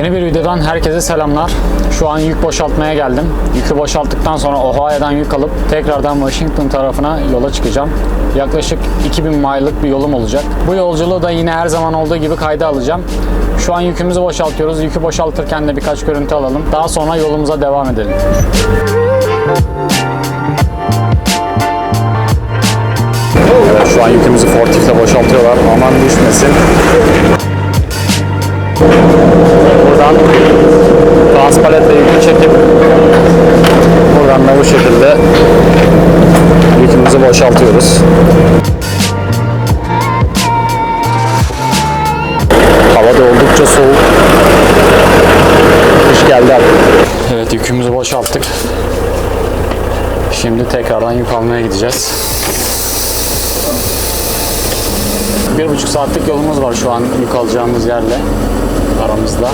Yeni bir videodan herkese selamlar. Şu an yük boşaltmaya geldim. Yükü boşalttıktan sonra Ohio'dan yük alıp tekrardan Washington tarafına yola çıkacağım. Yaklaşık 2000 mile'lık bir yolum olacak. Bu yolculuğu da yine her zaman olduğu gibi kayda alacağım. Şu an yükümüzü boşaltıyoruz. Yükü boşaltırken de birkaç görüntü alalım. Daha sonra yolumuza devam edelim. Evet, şu an yükümüzü fortifle boşaltıyorlar. Aman düşmesin. Buradan transpaletle yükü çekip buradan da bu şekilde yükümüzü boşaltıyoruz. Hava da oldukça soğuk. Kış geldi artık. Evet yükümüzü boşalttık. Şimdi tekrardan yük almaya gideceğiz. Bir buçuk saatlik yolumuz var şu an yük alacağımız yerle aramızda.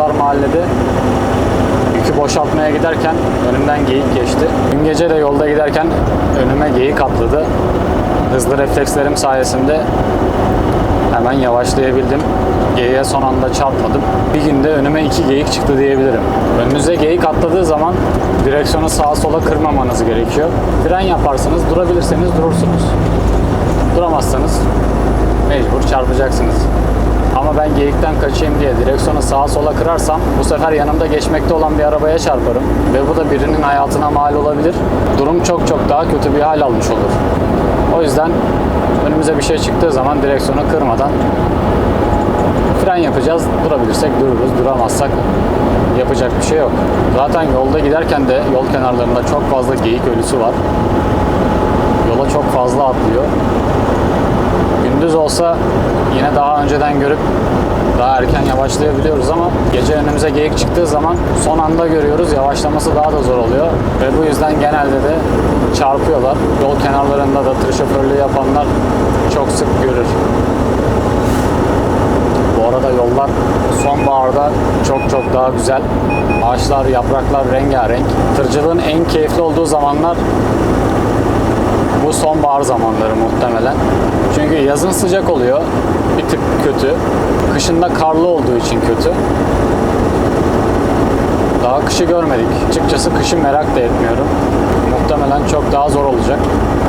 Dar mahallede yükü boşaltmaya giderken önümden geyik geçti. Dün gece de yolda giderken önüme geyik atladı. Hızlı reflekslerim sayesinde hemen yavaşlayabildim. Geyiğe son anda çarpmadım. Bir günde önüme iki geyik çıktı diyebilirim. Önünüze geyik atladığı zaman direksiyonu sağa sola kırmamanız gerekiyor. Fren yaparsınız, durabilirseniz durursunuz. Duramazsanız mecbur çarpacaksınız. Ama ben geyikten kaçayım diye direksiyonu sağa sola kırarsam bu sefer yanımda geçmekte olan bir arabaya çarparım ve bu da birinin hayatına mal olabilir. Durum çok çok daha kötü bir hal almış olur. O yüzden önümüze bir şey çıktığı zaman direksiyonu kırmadan fren yapacağız. Durabilirsek dururuz, duramazsak yapacak bir şey yok. Zaten yolda giderken de yol kenarlarında çok fazla geyik ölüsü var. Yola çok fazla atlıyor. Gündüz olsa yine daha önceden görüp daha erken yavaşlayabiliyoruz ama gece önümüze geyik çıktığı zaman son anda görüyoruz. Yavaşlaması daha da zor oluyor ve bu yüzden genelde de çarpıyorlar. Yol kenarlarında da tır şoförlüğü yapanlar çok sık görür. Bu arada yollar sonbaharda çok çok daha güzel. Ağaçlar, yapraklar rengarenk. Tırcılığın en keyifli olduğu zamanlar sonbahar zamanları muhtemelen. Çünkü yazın sıcak oluyor. Bir tık kötü. Kışında karlı olduğu için kötü. Daha kışı görmedik. Açıkçası kışı merak da etmiyorum. Muhtemelen çok daha zor olacak.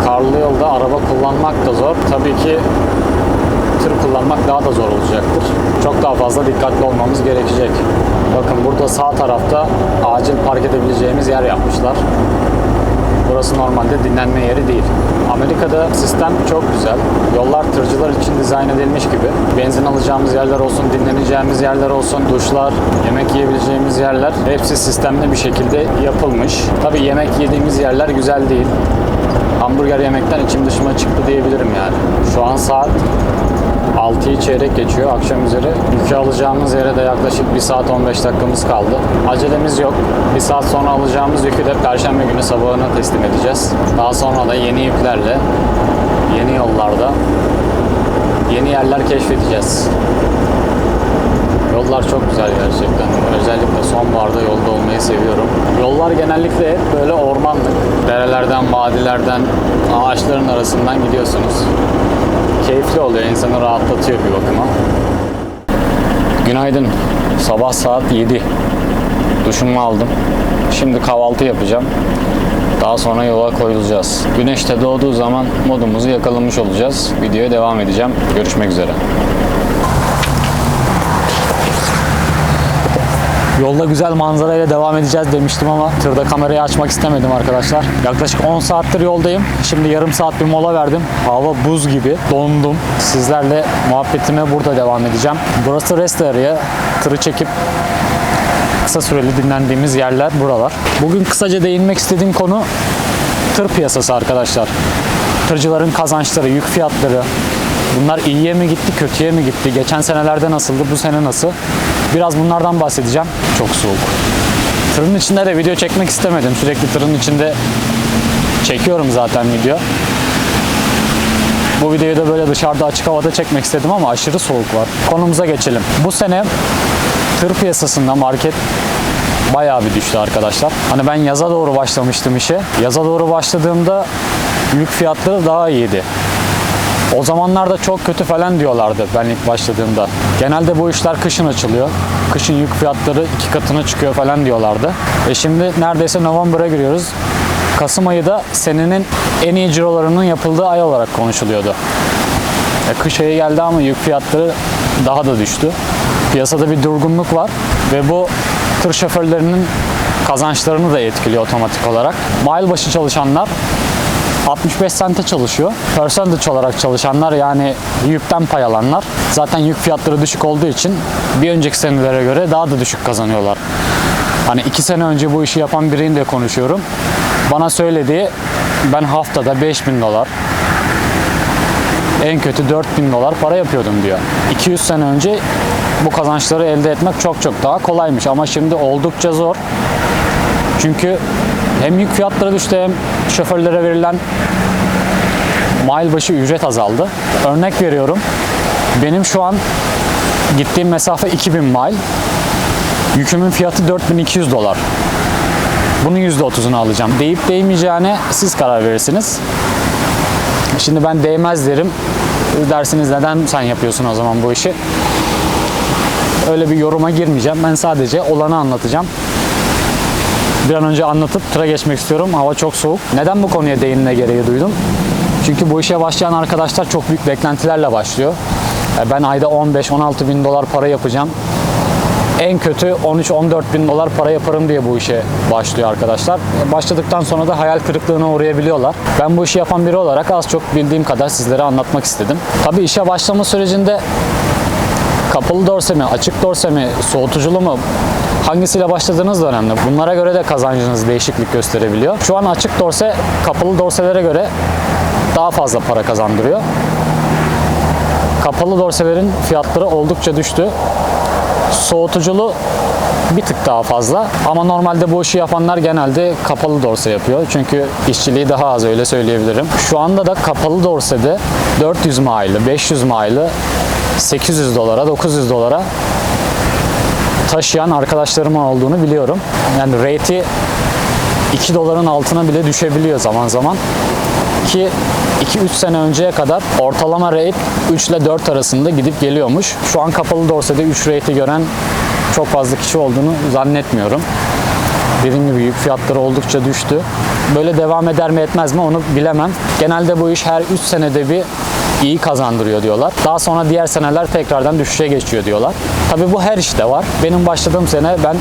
Karlı yolda araba kullanmak da zor. Tabii ki tır kullanmak daha da zor olacaktır. Çok daha fazla dikkatli olmamız gerekecek. Bakın burada sağ tarafta acil park edebileceğimiz yer yapmışlar. Burası normalde dinlenme yeri değil. Amerika'da sistem çok güzel. Yollar tırcılar için dizayn edilmiş gibi. Benzin alacağımız yerler olsun, dinleneceğimiz yerler olsun, duşlar, yemek yiyebileceğimiz yerler hepsi sistemli bir şekilde yapılmış. Tabii yemek yediğimiz yerler güzel değil. Hamburger yemekten içim dışıma çıktı diyebilirim yani. Şu an saat 6'yı çeyrek geçiyor akşam üzeri. Yükü alacağımız yere de yaklaşık 1 saat 15 dakikamız kaldı. Acelemiz yok. 1 saat sonra alacağımız yükü de Perşembe günü sabahına teslim edeceğiz. Daha sonra da yeni yüklerle, yeni yollarda, yeni yerler keşfedeceğiz. Yollar çok güzel gerçekten. Özellikle sonbaharda yolda olmayı seviyorum. Yollar genellikle hep böyle ormanlık. Derelerden, vadilerden, ağaçların arasından gidiyorsunuz. Keyifli oluyor, insanı rahatlatıyor bir bakıma. Günaydın. Sabah saat 7. Duşumu aldım. Şimdi kahvaltı yapacağım. Daha sonra yola koyulacağız. Güneş de doğduğu zaman modumuzu yakalamış olacağız. Videoya devam edeceğim. Görüşmek üzere. Yolda güzel manzarayla devam edeceğiz demiştim ama tırda kamerayı açmak istemedim arkadaşlar. Yaklaşık 10 saattir yoldayım. Şimdi yarım saat bir mola verdim. Hava buz gibi. Dondum. Sizlerle muhabbetime burada devam edeceğim. Burası rest area. Tırı çekip kısa süreli dinlendiğimiz yerler buralar. Bugün kısaca değinmek istediğim konu tır piyasası arkadaşlar. Tırcıların kazançları, yük fiyatları, bunlar iyiye mi gitti, kötüye mi gitti? Geçen senelerde nasıldı, bu sene nasıl? Biraz bunlardan bahsedeceğim. Çok soğuk. Tırın içinde de video çekmek istemedim. Sürekli tırın içinde çekiyorum zaten video. Bu videoyu da böyle dışarıda açık havada çekmek istedim ama aşırı soğuk var. Konumuza geçelim. Bu sene tır piyasasında market bayağı bir düştü arkadaşlar. Hani ben yaza doğru başlamıştım işe. Yaza doğru başladığımda yük fiyatları daha iyiydi. O zamanlarda çok kötü falan diyorlardı ben ilk başladığımda. Genelde bu işler kışın açılıyor. Kışın yük fiyatları iki katına çıkıyor falan diyorlardı. E şimdi neredeyse November'a giriyoruz. Kasım ayı da senenin en iyi cirolarının yapıldığı ay olarak konuşuluyordu. E, kış ayı geldi ama yük fiyatları daha da düştü. Piyasada bir durgunluk var ve bu tır şoförlerinin kazançlarını da etkiliyor otomatik olarak. Mile başı çalışanlar 65 sente çalışıyor. Percentage olarak çalışanlar yani yükten pay alanlar zaten yük fiyatları düşük olduğu için bir önceki senelere göre daha da düşük kazanıyorlar. Hani iki sene önce bu işi yapan biriyle konuşuyorum. Bana söylediği ben haftada 5000 dolar en kötü 4000 dolar para yapıyordum diyor. 200 sene önce bu kazançları elde etmek çok çok daha kolaymış ama şimdi oldukça zor. Çünkü hem yük fiyatları düştü hem şoförlere verilen mile başı ücret azaldı. Örnek veriyorum. Benim şu an gittiğim mesafe 2000 mile. Yükümün fiyatı 4200 dolar. Bunun %30'unu alacağım. Deyip değmeyeceğine siz karar verirsiniz. Şimdi ben değmez derim. Dersiniz neden sen yapıyorsun o zaman bu işi? Öyle bir yoruma girmeyeceğim. Ben sadece olanı anlatacağım. Bir an önce anlatıp tıra geçmek istiyorum. Hava çok soğuk. Neden bu konuya değinme gereği duydum? Çünkü bu işe başlayan arkadaşlar çok büyük beklentilerle başlıyor. Ben ayda 15-16 bin dolar para yapacağım. En kötü 13-14 bin dolar para yaparım diye bu işe başlıyor arkadaşlar. Başladıktan sonra da hayal kırıklığına uğrayabiliyorlar. Ben bu işi yapan biri olarak az çok bildiğim kadar sizlere anlatmak istedim. Tabii işe başlama sürecinde kapalı dorse mi, açık dorse mi, soğutuculu mu hangisiyle başladığınız da önemli. Bunlara göre de kazancınız değişiklik gösterebiliyor. Şu an açık dorse kapalı dorselere göre daha fazla para kazandırıyor. Kapalı dorselerin fiyatları oldukça düştü. Soğutuculu bir tık daha fazla ama normalde bu işi yapanlar genelde kapalı dorse yapıyor. Çünkü işçiliği daha az öyle söyleyebilirim. Şu anda da kapalı dorsede 400 mile'ı, 500 mile'ı 800 dolara, 900 dolara taşıyan arkadaşlarımın olduğunu biliyorum. Yani rate'i 2 doların altına bile düşebiliyor zaman zaman. Ki 2-3 sene önceye kadar ortalama rate 3 ile 4 arasında gidip geliyormuş. Şu an kapalı dorsede 3 rate'i gören çok fazla kişi olduğunu zannetmiyorum. Dediğim gibi yük fiyatları oldukça düştü. Böyle devam eder mi etmez mi onu bilemem. Genelde bu iş her 3 senede bir iyi kazandırıyor diyorlar. Daha sonra diğer seneler tekrardan düşüşe geçiyor diyorlar. Tabii bu her işte var. Benim başladığım sene ben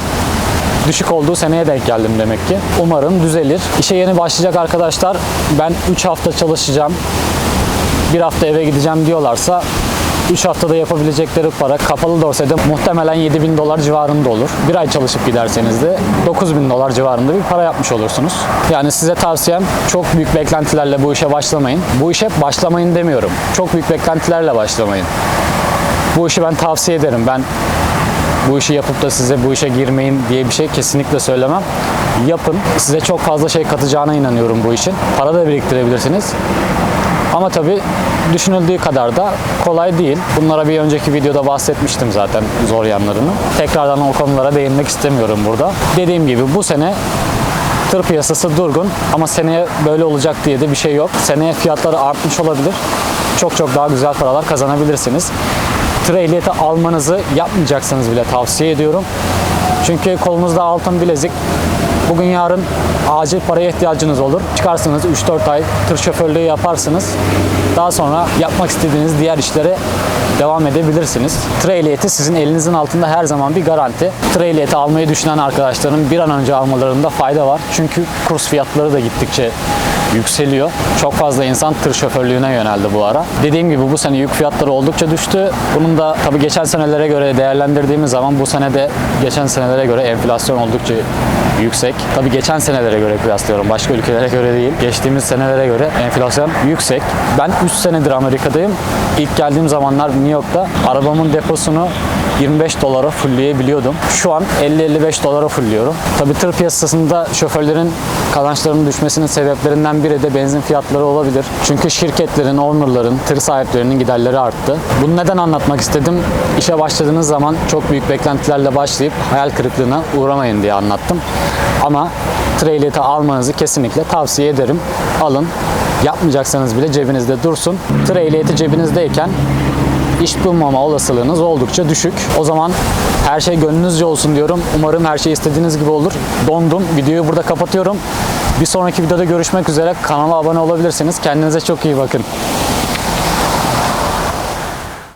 düşük olduğu seneye denk geldim demek ki. Umarım düzelir. İşe yeni başlayacak arkadaşlar ben 3 hafta çalışacağım. Bir hafta eve gideceğim diyorlarsa 3 haftada yapabilecekleri para kapalı dorsede muhtemelen 7000 dolar civarında olur. Bir ay çalışıp giderseniz de 9000 dolar civarında bir para yapmış olursunuz. Yani size tavsiyem çok büyük beklentilerle bu işe başlamayın. Bu işe başlamayın demiyorum. Çok büyük beklentilerle başlamayın. Bu işi ben tavsiye ederim. Ben bu işi yapıp da size bu işe girmeyin diye bir şey kesinlikle söylemem. Yapın. Size çok fazla şey katacağına inanıyorum bu işin. Para da biriktirebilirsiniz. Ama tabii düşünüldüğü kadar da kolay değil. Bunlara bir önceki videoda bahsetmiştim zaten zor yanlarını. Tekrardan o konulara değinmek istemiyorum burada. Dediğim gibi bu sene tır piyasası durgun ama seneye böyle olacak diye de bir şey yok. Seneye fiyatları artmış olabilir. Çok çok daha güzel paralar kazanabilirsiniz. Tır ehliyeti almanızı yapmayacaksanız bile tavsiye ediyorum. Çünkü kolunuzda altın bilezik Bugün yarın acil paraya ihtiyacınız olur. Çıkarsınız 3-4 ay tır şoförlüğü yaparsınız. Daha sonra yapmak istediğiniz diğer işlere devam edebilirsiniz. Tır ehliyeti sizin elinizin altında her zaman bir garanti. Tır ehliyeti almayı düşünen arkadaşların bir an önce almalarında fayda var. Çünkü kurs fiyatları da gittikçe yükseliyor. Çok fazla insan tır şoförlüğüne yöneldi bu ara. Dediğim gibi bu sene yük fiyatları oldukça düştü. Bunun da tabii geçen senelere göre değerlendirdiğimiz zaman bu sene de geçen senelere göre enflasyon oldukça yüksek. Tabii geçen senelere göre kıyaslıyorum. Başka ülkelere göre değil. Geçtiğimiz senelere göre enflasyon yüksek. Ben 3 senedir Amerika'dayım. İlk geldiğim zamanlar New York'ta arabamın deposunu 25 dolara fullleyebiliyordum. Şu an 50-55 dolara fullliyorum. Tabii tır piyasasında şoförlerin kazançlarının düşmesinin sebeplerinden biri de benzin fiyatları olabilir. Çünkü şirketlerin, ownerların, tır sahiplerinin giderleri arttı. Bunu neden anlatmak istedim? İşe başladığınız zaman çok büyük beklentilerle başlayıp hayal kırıklığına uğramayın diye anlattım. Ama tır ehliyeti almanızı kesinlikle tavsiye ederim. Alın. Yapmayacaksanız bile cebinizde dursun. Tır ehliyeti cebinizdeyken iş bulmama olasılığınız oldukça düşük. O zaman her şey gönlünüzce olsun diyorum. Umarım her şey istediğiniz gibi olur. Dondum. Videoyu burada kapatıyorum. Bir sonraki videoda görüşmek üzere. Kanala abone olabilirsiniz. Kendinize çok iyi bakın.